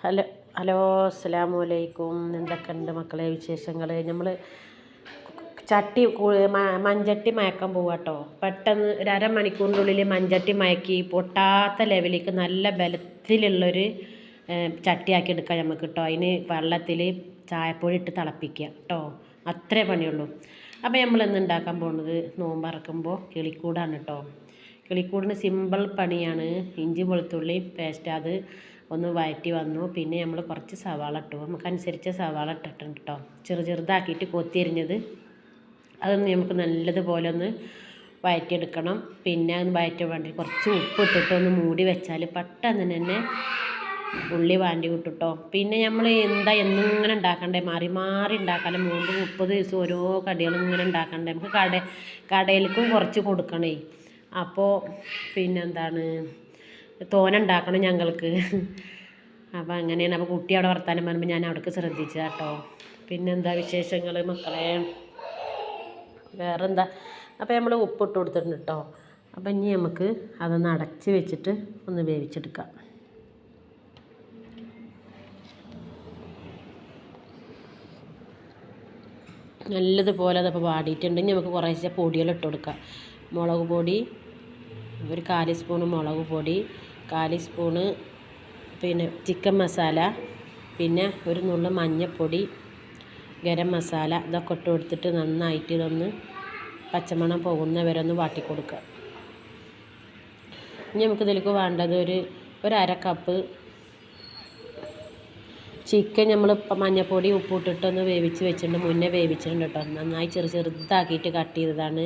Hello hello അസ്സലാമു അലൈക്കും എന്തൊക്കെയുണ്ട് മക്കളെ വിശേഷങ്ങൾ നമ്മൾ ചട്ടി മഞ്ചട്ടി മയക്കാൻ പോവാ കേട്ടോ പെട്ടെന്ന് ഒരു അരമണിക്കൂറിന്റെ ഉള്ളിൽ മഞ്ചട്ടി മയക്കി പൊട്ടാത്ത ലെവലിലേക്ക് നല്ല ബലത്തിലുള്ളൊരു ചട്ടിയാക്കി എടുക്കാം നമുക്ക് കേട്ടോ അതിന് വെള്ളത്തിൽ ചായപ്പൊടി ഇട്ട് തിളപ്പിക്കുക കേട്ടോ അത്രേ പണിയുള്ളൂ. അപ്പോൾ നമ്മൾ ഇന്ന് ഉണ്ടാക്കാൻ പോകുന്നത് നോമ്പറക്കുമ്പോൾ കിളിക്കൂടാണ് കേട്ടോ കിളിക്കൂടിന് സിമ്പിൾ പണിയാണ്. ഇഞ്ചി വെളുത്തുള്ളി പേസ്റ്റ് അത് ഒന്ന് വഴറ്റി വന്നു. പിന്നെ നമ്മൾ കുറച്ച് സവാള ഇട്ടു. നമുക്കനുസരിച്ച് സവാള ഇട്ടിട്ടുണ്ട് കേട്ടോ ചെറു ചെറുതാക്കിയിട്ട് കൊത്തിയരിഞ്ഞത്. അതൊന്ന് നമുക്ക് നല്ലതുപോലെ ഒന്ന് വഴറ്റിയെടുക്കണം പിന്നെ അത് വഴറ്റാൻ വേണ്ടി കുറച്ച് ഉപ്പ് ഇട്ടിട്ട് ഒന്ന് മൂടി വെച്ചാൽ പെട്ടെന്ന് തന്നെ ഉള്ളി വാണ്ടി വിട്ടിട്ടോ പിന്നെ നമ്മൾ എന്താ എന്നിങ്ങനെ ഉണ്ടാക്കണ്ടേ? മാറി മാറി ഉണ്ടാക്കാൻ മൂന്ന് മുപ്പത് ദിവസം ഓരോ കടികളും ഇങ്ങനെ ഉണ്ടാക്കണ്ടേ? നമുക്ക് കട കടയിലേക്കും കുറച്ച് കൊടുക്കണേ. അപ്പോൾ പിന്നെന്താണ്? തോന ഉണ്ടാക്കണം ഞങ്ങൾക്ക്. അപ്പോൾ അങ്ങനെയാണ്. അപ്പോൾ കുട്ടി അവിടെ വർത്താനം പറയുമ്പോൾ ഞാൻ അവിടേക്ക് ശ്രദ്ധിച്ചു കേട്ടോ പിന്നെന്താ വിശേഷങ്ങൾ മക്കളെ? വേറെന്താ? അപ്പോൾ നമ്മൾ ഉപ്പ് ഇട്ട് കൊടുത്തിട്ടുണ്ട് കേട്ടോ അപ്പോൾ ഇനി നമുക്ക് അതൊന്ന് അടച്ച് വെച്ചിട്ട് ഒന്ന് വേവിച്ചെടുക്കാം. നല്ലതുപോലെ അതപ്പോൾ വാടിയിട്ടുണ്ട്. നമുക്ക് കുറേശ്ശെ പൊടികൾ ഇട്ട് കൊടുക്കാം. മുളക് പൊടി ഒരു കാൽ സ്പൂണ് മുളക് പൊടി കാൽ സ്പൂണ് പിന്നെ ചിക്കൻ മസാല പിന്നെ ഒരു നുള്ളു മഞ്ഞൾപ്പൊടി ഗരം മസാല ഇതൊക്കെ ഇട്ട് കൊടുത്തിട്ട് നന്നായിട്ട് ഇതൊന്ന് പച്ചമണം പോകുന്നവരെ ഒന്ന് വാട്ടി കൊടുക്കുക. ഇനി നമുക്ക് ഇതിലേക്ക് വേണ്ടത് ഒരു ഒരു അര കപ്പ് ചിക്കൻ നമ്മൾ മഞ്ഞൾപ്പൊടി ഉപ്പിട്ടിട്ടൊന്ന് വേവിച്ച് വെച്ചിട്ടുണ്ട്. മുന്നേ വേവിച്ചിട്ടുണ്ട് കേട്ടോ. നന്നായി ചെറു ചെറുതാക്കിയിട്ട് കട്ട് ചെയ്തതാണ്.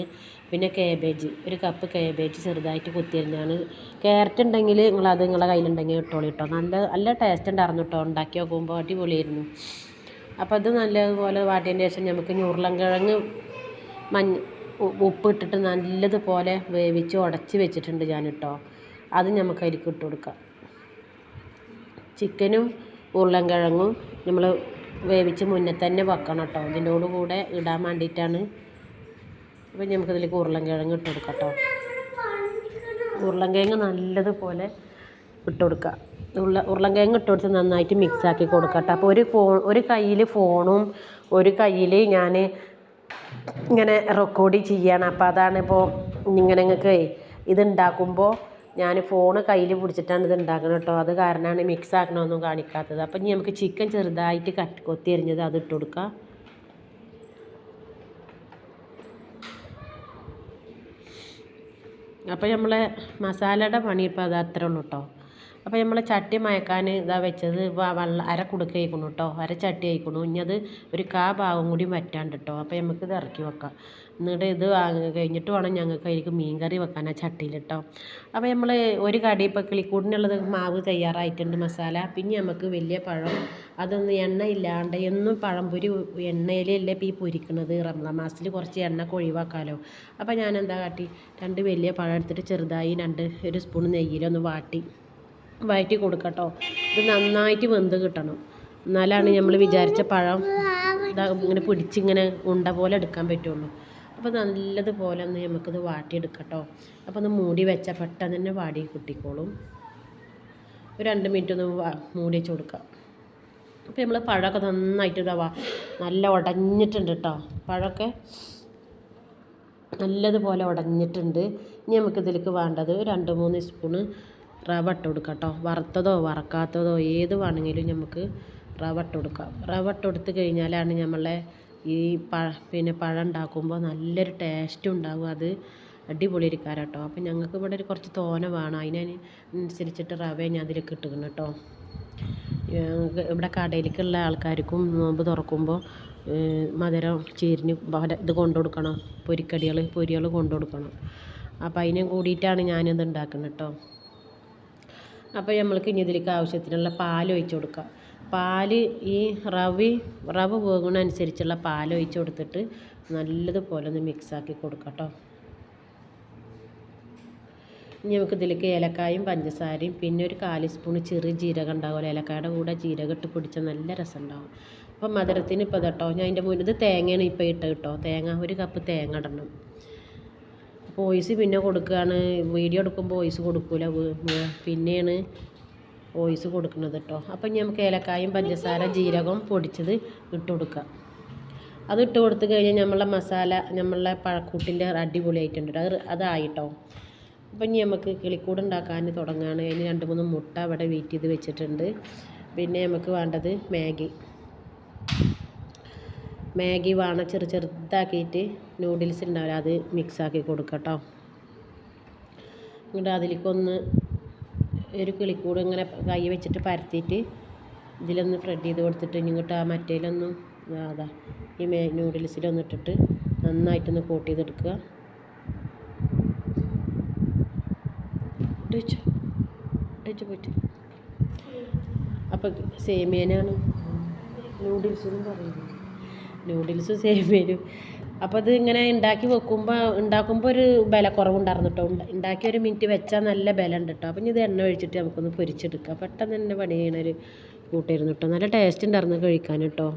പിന്നെ കേബേജ് ഒരു കപ്പ് കേബേജ് ചെറുതായിട്ട് കുത്തിയിരുന്നാണ് ക്യാരറ്റ് ഉണ്ടെങ്കിൽ നിങ്ങളത് നിങ്ങളെ കയ്യിലുണ്ടെങ്കിൽ ഇട്ടോളി കേട്ടോ. നല്ല നല്ല ടേസ്റ്റ് ഉണ്ടായിരുന്നു കേട്ടോ. ഉണ്ടാക്കി നോക്കുമ്പോൾ അടിപൊളിയായിരുന്നു. അപ്പോൾ അത് നല്ലതുപോലെ വാട്ടിയതിന് ശേഷം നമുക്ക് ഇനി ഉരുളൻകിഴങ്ങ് മഞ്ഞ ഉപ്പ് ഉപ്പിട്ടിട്ട് നല്ലതുപോലെ വേവിച്ച് ഉടച്ച് വെച്ചിട്ടുണ്ട് ഞാൻ കേട്ടോ. അത് നമുക്ക് അതിലേക്ക് ഇട്ട് കൊടുക്കാം. ചിക്കനും ഉരുളൻകിഴങ്ങും നമ്മൾ വേവിച്ച് മുന്നേ തന്നെ വെക്കണം കേട്ടോ. ഇതിന്റെ കൂടെ ഇടാൻ വേണ്ടിയിട്ടാണ്. അപ്പോൾ നമുക്കിതിലേക്ക് ഉരുളൻകിഴങ്ങ് ഇട്ട് കൊടുക്കാം കേട്ടോ. ഉരുളൻകിഴങ്ങ് നല്ലതുപോലെ ഇട്ട് കൊടുക്കുക ഉരുള ഉരുളൻകിഴങ്ങ് ഇട്ട് കൊടുത്ത് നന്നായിട്ട് മിക്സ് ആക്കി കൊടുക്കുക കേട്ടോ. അപ്പോൾ ഒരു ഫോൺ ഒരു കയ്യിൽ ഫോണും ഒരു കയ്യിൽ ഞാൻ ഇങ്ങനെ റെക്കോർഡ് ചെയ്യണം. അപ്പോൾ അതാണ് ഇപ്പോൾ ഇങ്ങനെ നിങ്ങൾക്ക് ഇത് ഉണ്ടാക്കുമ്പോൾ ഞാൻ ഫോൺ കയ്യിൽ പിടിച്ചിട്ടാണ് ഇത് ഉണ്ടാക്കുന്നത് കേട്ടോ. അത് കാരണമാണ് മിക്സ് ആക്കണമൊന്നും കാണിക്കാത്തത്. അപ്പം ഇനി നമുക്ക് ചിക്കൻ ചെറുതായിട്ട് കട്ട് കൊത്തി എറിഞ്ഞത് അത് ഇട്ട് കൊടുക്കാം. അപ്പോൾ നമ്മളെ മസാലയുടെ പണി ഇപ്പോൾ അത് അത്ര ഉള്ളൂ കേട്ടോ. അപ്പോൾ നമ്മൾ ചട്ടി മയക്കാൻ ഇതാ വെച്ചത് വെള്ളം അര കുടുക്ക ആയിക്കണു കേട്ടോ അര ചട്ടി ആയിക്കണു. ഇനി അത് ഒരു കാ ഭാഗം കൂടി വറ്റാണ്ട് കേട്ടോ അപ്പോൾ നമുക്കിത് ഇറക്കി വെക്കാം. എന്നിട്ട് ഇത് കഴിഞ്ഞിട്ട് വേണം ഞങ്ങൾക്ക് അതിലേക്ക് മീൻ കറി വെക്കാൻ ആ ചട്ടിയിൽ കേട്ടോ അപ്പോൾ നമ്മൾ ഒരു കടി ഇപ്പോൾ കിളിക്കൂടിനുള്ളത് മാവ് തയ്യാറായിട്ടുണ്ട് മസാല. പിന്നെ നമുക്ക് വലിയ പഴം അതൊന്നും എണ്ണ ഇല്ലാണ്ട് എന്നും പഴംപൊരി എണ്ണയിലല്ലേ ഇപ്പോൾ ഈ പൊരിക്കണത്. റമദാൻ മാസത്തിൽ കുറച്ച് എണ്ണ ഒഴിവാക്കാമല്ലോ അപ്പോൾ ഞാൻ എന്താ കാട്ടി? രണ്ട് വലിയ പഴം എടുത്തിട്ട് ചെറുതായി രണ്ട് ഒരു സ്പൂൺ നെയ്യിലൊന്ന് വാട്ടി. വഴറ്റി കൊടുക്കട്ടോ. ഇത് നന്നായിട്ട് വെന്ത് കിട്ടണം. എന്നാലാണ് നമ്മൾ വിചാരിച്ച പഴം ഇങ്ങനെ പിടിച്ചിങ്ങനെ ഉണ്ട പോലെ എടുക്കാൻ പറ്റുള്ളൂ. അപ്പോൾ നല്ലതുപോലെ ഒന്ന് നമുക്കിത് വാട്ടിയെടുക്കട്ടോ. അപ്പോൾ ഒന്ന് മൂടി വെച്ചാൽ പെട്ടെന്ന് തന്നെ വാടി കിട്ടിക്കോളും. ഒരു രണ്ട് മിനിറ്റ് ഒന്ന് മൂടി വെച്ച് കൊടുക്കാം. അപ്പോൾ നമ്മൾ പഴമൊക്കെ നന്നായിട്ട് ഇതാവാ നല്ല ഉടഞ്ഞിട്ടുണ്ട് കേട്ടോ പഴമൊക്കെ നല്ലതുപോലെ ഉടഞ്ഞിട്ടുണ്ട്. ഇനി നമുക്കിതിലേക്ക് വേണ്ടത് രണ്ട് മൂന്ന് സ്പൂണ് റവ ഇട്ട് കൊടുക്കാം കേട്ടോ. വറുത്തതോ വറക്കാത്തതോ ഏത് വേണമെങ്കിലും നമുക്ക് റവ ഇട്ട് കൊടുക്കാം റവ ഇട്ട് കൊടുത്ത് കഴിഞ്ഞാലാണ് നമ്മളെ ഈ പഴ പിന്നെ പഴം ഉണ്ടാക്കുമ്പോൾ നല്ലൊരു ടേസ്റ്റ് ഉണ്ടാകും അത് അടിപൊളി അടിപൊളിയിരിക്കാറ് കേട്ടോ. അപ്പം ഞങ്ങൾക്ക് ഇവിടെ ഒരു കുറച്ച് തോന വേണം. അതിനനുസരിച്ചിട്ട് റവ ഞാൻ അതിലേക്ക് ഇട്ടുക്കണം കേട്ടോ. ഇവിടെ കടയിലേക്കുള്ള ആൾക്കാർക്കും നോമ്പ് തുറക്കുമ്പോൾ മധുരം ചീരിന് ഇത് കൊണ്ടു കൊടുക്കണം. പൊരിക്കടികൾ പൊരികൾ കൊണ്ടു കൊടുക്കണം. അപ്പോൾ അതിനും കൂടിയിട്ടാണ് ഞാനിത് ഉണ്ടാക്കുന്നത് കേട്ടോ. അപ്പോൾ നമ്മൾക്ക് ഇനി ഇതിലേക്ക് ആവശ്യത്തിനുള്ള പാൽ ഒഴിച്ച് കൊടുക്കാം. പാൽ ഈ റവി റവ് പോകുന്നതനുസരിച്ചുള്ള പാൽ ഒഴിച്ച് കൊടുത്തിട്ട് നല്ലതുപോലെ ഒന്ന് മിക്സാക്കി കൊടുക്കാം കേട്ടോ. ഇനി നമുക്ക് ഇതിലേക്ക് ഏലക്കായും പഞ്ചസാരയും പിന്നെ ഒരു കാൽ സ്പൂൺ ചെറിയ ജീരകം ഉണ്ടാവുമല്ലോ ഏലക്കായുടെ കൂടെ ജീരകം ഇട്ട് പിടിച്ചാൽ നല്ല രസം ഉണ്ടാവും അപ്പം മധുരത്തിന് ഇപ്പോൾ കേട്ടോ ഞാൻ അതിന്റെ മുന്നിൽ തേങ്ങയാണ് ഇപ്പോൾ ഇട്ട് കേട്ടോ. തേങ്ങ ഒരു കപ്പ് തേങ്ങ ഇടണം. വോയിസ് പിന്നെ കൊടുക്കുകയാണ് വീഡിയോ എടുക്കുമ്പോൾ വോയിസ് കൊടുക്കൂല. വ്- വ്- പിന്നെയാണ് വോയിസ് കൊടുക്കുന്നത് കേട്ടോ അപ്പം ഇനി നമുക്ക് ഏലക്കായും പഞ്ചസാര ജീരകവും പൊടിച്ചത് ഇട്ട് കൊടുക്കാം. അത് ഇട്ട് കൊടുത്തു കഴിഞ്ഞാൽ നമ്മളെ മസാല നമ്മളെ പഴക്കൂട്ടിന്റെ അടിപൊളിയായിട്ടുണ്ട് അത് അതായിട്ടോ അപ്പം ഇനി നമുക്ക് കിളിക്കൂട് ഉണ്ടാക്കാൻ തുടങ്ങുകയാണ് അതിന് രണ്ട് മൂന്ന് മുട്ട അവിടെ വെയിറ്റ് ചെയ്ത് വെച്ചിട്ടുണ്ട്. പിന്നെ നമുക്ക് വേണ്ടത് മാഗി. മാഗി വാണ ചെറു ചെറുതാക്കിയിട്ട് നൂഡിൽസ് ഉണ്ടാവില്ല അത് മിക്സാക്കി കൊടുക്കട്ടോ. കേട്ടോ എന്നിട്ട് അതിലേക്കൊന്ന് ഒരു കിളിക്കൂട് ഇങ്ങനെ കൈ വെച്ചിട്ട് പരത്തിയിട്ട് ഇതിലൊന്ന് ഫ്രെഡ് ചെയ്ത് കൊടുത്തിട്ട് ഇങ്ങോട്ട് ആ മറ്റേലൊന്നും അതാ ഈ മേ നൂഡിൽസിലൊന്ന് ഇട്ടിട്ട് നന്നായിട്ടൊന്ന് കോട്ട് ചെയ്തെടുക്കുക. വെച്ചു പോയിട്ട് അപ്പോൾ സേമിയനാണ് നൂഡിൽസ് എന്നും പറയുന്നത് നൂഡിൽസ് സേമിയനും അപ്പോൾ അത് ഇങ്ങനെ ഉണ്ടാക്കി വെക്കുമ്പോൾ ഉണ്ടാക്കുമ്പോൾ ഒരു ബല കുറവുണ്ടായിരുന്നു കേട്ടോ ഉണ്ടാക്കി ഒരു മിനിറ്റ് വെച്ചാൽ നല്ല ബലം ഉണ്ട് കേട്ടോ അപ്പം ഇത് എണ്ണ ഒഴിച്ചിട്ട് നമുക്കൊന്ന് പൊരിച്ചെടുക്കാം. പെട്ടെന്ന് തന്നെ പണി ചെയ്യണൊരു കൂട്ടായിരുന്നു കേട്ടോ നല്ല ടേസ്റ്റ് ഉണ്ടായിരുന്നു കഴിക്കാൻ കേട്ടോ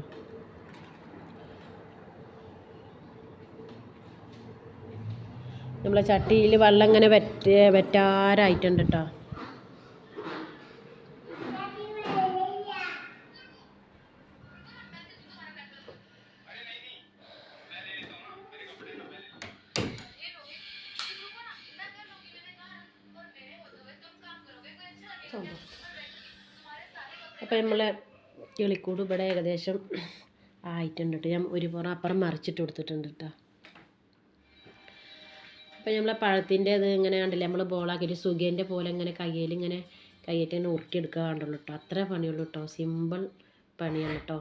നമ്മളെ ചട്ടിയിൽ വെള്ളം ഇങ്ങനെ വെറ്റ വെറ്റാറായിട്ടുണ്ട് കേട്ടോ അപ്പോൾ നമ്മളെ കിളിക്കൂട് ഇവിടെ ഏകദേശം ആയിട്ടുണ്ട് കേട്ടോ. ഞാൻ ഒരു പുറം അപ്പുറം മറിച്ചിട്ട് കൊടുത്തിട്ടുണ്ട് കേട്ടോ. അപ്പോൾ നമ്മളെ പഴത്തിന്റെ അത് ഇങ്ങനെ കണ്ടില്ലേ? നമ്മൾ ബോളാക്കിയിട്ട് സുഖേന്റെ പോലെ ഇങ്ങനെ കയ്യിൽ ഇങ്ങനെ കയ്യേറ്റ് ഇങ്ങനെ ഉരുട്ടിയെടുക്കുക കണ്ടുള്ളൂ കേട്ടോ. അത്ര പണിയുള്ളൂ കേട്ടോ. സിമ്പിൾ പണിയാണ് കേട്ടോ.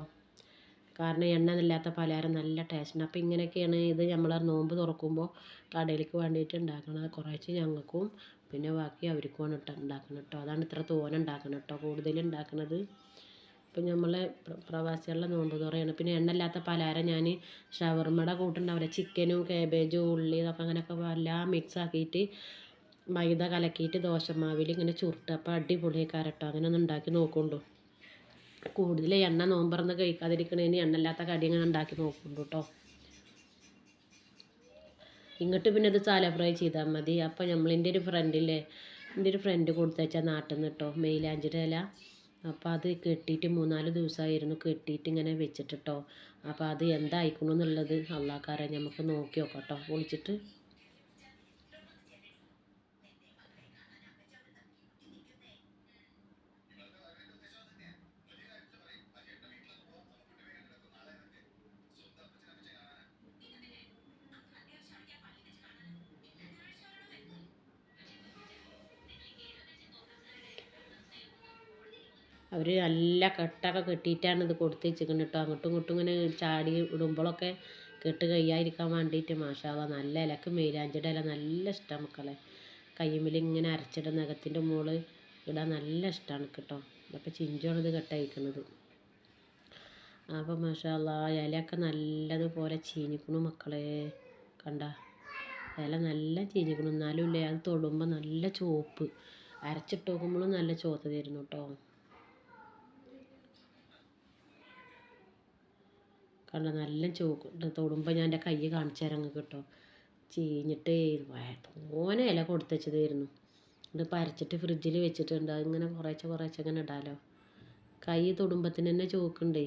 കാരണം എണ്ണ ഇല്ലാത്ത പലഹാരം നല്ല ടേസ്റ്റാണ് അപ്പോൾ ഇങ്ങനെയൊക്കെയാണ് ഇത് നമ്മൾ നോമ്പ് തുറക്കുമ്പോൾ കടയിലേക്ക് വേണ്ടിയിട്ട് ഉണ്ടാക്കുന്നത് കുറേശ്ശെ ഞങ്ങൾക്കും പിന്നെ ബാക്കി അവർക്കുമാണ് ഇട്ട് ഉണ്ടാക്കുന്നത് കേട്ടോ അതാണ് ഇത്ര തോന ഉണ്ടാക്കുന്നത് കേട്ടോ കൂടുതൽ ഉണ്ടാക്കുന്നത് ഇപ്പം നമ്മളെ പ്രവാസികളുടെ നോമ്പ് തുറയാണ്. പിന്നെ എണ്ണ ഇല്ലാത്ത പലഹാരം ഞാൻ ഷവർമ്മയുടെ കൂട്ടുണ്ടാവില്ല ചിക്കനും കാബേജും ഉള്ളി ഇതൊക്കെ അങ്ങനെയൊക്കെ എല്ലാം മിക്സ് ആക്കിയിട്ട് മൈദ കലക്കിയിട്ട് ദോശമാവിൽ ഇങ്ങനെ ചുരുട്ടുക അപ്പോൾ അടിപൊളിയാക്കാരം കേട്ടോ അങ്ങനെ ഒന്ന് ഉണ്ടാക്കി നോക്കുകൊണ്ടു കൂടുതൽ എണ്ണ നോമ്പറന്ന് കഴിക്കാതിരിക്കണേന് എണ്ണ ഇല്ലാത്ത കടി അങ്ങനെ ഉണ്ടാക്കി നോക്കുന്നുണ്ട് കേട്ടോ. ഇങ്ങോട്ട് പിന്നെ ഇത് സാല ഫ്രൈ ചെയ്താൽ മതി. അപ്പോൾ നമ്മൾ എന്റെ ഒരു ഫ്രണ്ടില്ലേ എന്റെ ഒരു ഫ്രണ്ട് കൊടുത്തയച്ചാൽ നാട്ടിൽ നിന്ന് കേട്ടോ മെയിലാഞ്ചിയുടെ ഇല. അപ്പോൾ അത് കെട്ടിയിട്ട് മൂന്നാൽ ദിവസമായിരുന്നു കെട്ടിയിട്ട് ഇങ്ങനെ വെച്ചിട്ട് കേട്ടോ. അപ്പോൾ അത് എന്തായിക്കണു എന്നുള്ളത് അള്ളാക്കാരെ നമുക്ക് നോക്കി നോക്കാം കേട്ടോ. വിളിച്ചിട്ട് അവർ നല്ല കെട്ടൊക്കെ കെട്ടിയിട്ടാണ് ഇത് കൊടുത്ത് വെച്ചിരിക്കുന്നത് കേട്ടോ. അങ്ങോട്ടും ഇങ്ങോട്ടും ഇങ്ങനെ ചാടി ഇടുമ്പോഴൊക്കെ കെട്ട് കയ്യായിരിക്കാൻ വേണ്ടിയിട്ട് മാഷാവ നല്ല ഇലക്ക് മൈലാഞ്ചിയുടെ ഇല നല്ല ഇഷ്ടമാണ് മക്കളെ. കയ്യുമ്മിൽ ഇങ്ങനെ അരച്ചിട നഖത്തിന്റെ മുകളിൽ ഇടാൻ നല്ല ഇഷ്ടമാണ് കേട്ടോ. അപ്പോൾ ചിഞ്ചാണ് ഇത് കെട്ടയക്കുന്നത് അപ്പോൾ മാഷാല്ല ഇലയൊക്കെ നല്ലതുപോലെ ചീഞ്ഞിക്കണു മക്കളെ. കണ്ട? ഇല നല്ല ചീഞ്ഞിക്കണു. എന്നാലും ഇല്ലേ അത് തൊടുമ്പോൾ നല്ല ചുവപ്പ്. അരച്ചിട്ട് നോക്കുമ്പോഴും നല്ല ചുവത്ത് തരുന്നു കേട്ടോ. കണ്ട നല്ല ചോക്ക് തൊടുമ്പോൾ ഞാൻ എന്റെ കൈ കാണിച്ചു തരാം കേട്ടോ. ചീഞ്ഞിട്ട് തോനെ ഇല കൊടുത്തുവച്ചതായിരുന്നു ഇത് പരച്ചിട്ട് ഫ്രിഡ്ജിൽ വെച്ചിട്ടുണ്ട്. അതിങ്ങനെ കുറേശ്ശെ കുറേശ്ശെ അങ്ങനെ ഇടാലോ. കൈ തൊടുമ്പത്തിന് തന്നെ ചോക്കുണ്ടേ.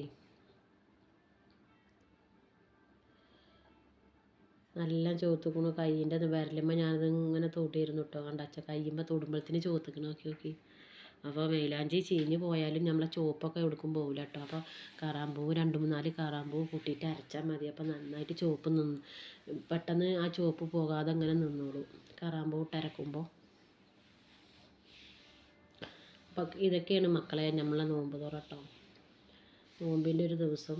നല്ല ചോത്തുക്കണു കൈയിന്റെ വിരലുമ്പോൾ ഞാനത് ഇങ്ങനെ തൊട്ടിരുന്നു കേട്ടോ. കണ്ടച്ച കയ്യുമ്പോൾ തൊടുമ്പോഴത്തേന് ചോത്തുക്കണ. നോക്കി നോക്കി. അപ്പോൾ മൈലാഞ്ചി ചീഞ്ഞ് പോയാലും നമ്മളെ ചുവപ്പൊക്കെ എടുക്കും പോകില്ല കേട്ടോ അപ്പോൾ കറാമ്പൂവ് രണ്ട് മൂന്നാൽ കറാമ്പൂവ് കൂട്ടിയിട്ട് അരച്ചാൽ മതി. അപ്പോൾ നന്നായിട്ട് ചുവപ്പ് നിന്ന് പെട്ടെന്ന് ആ ചുവപ്പ് പോകാതെ അങ്ങനെ നിന്നോളൂ. കറാമ്പൂ ഇട്ടരക്കുമ്പോൾ അപ്പോൾ ഇതൊക്കെയാണ് മക്കളെ നമ്മളെ നോമ്പ് തുറ കേട്ടോ നോമ്പിന്റെ ഒരു ദിവസം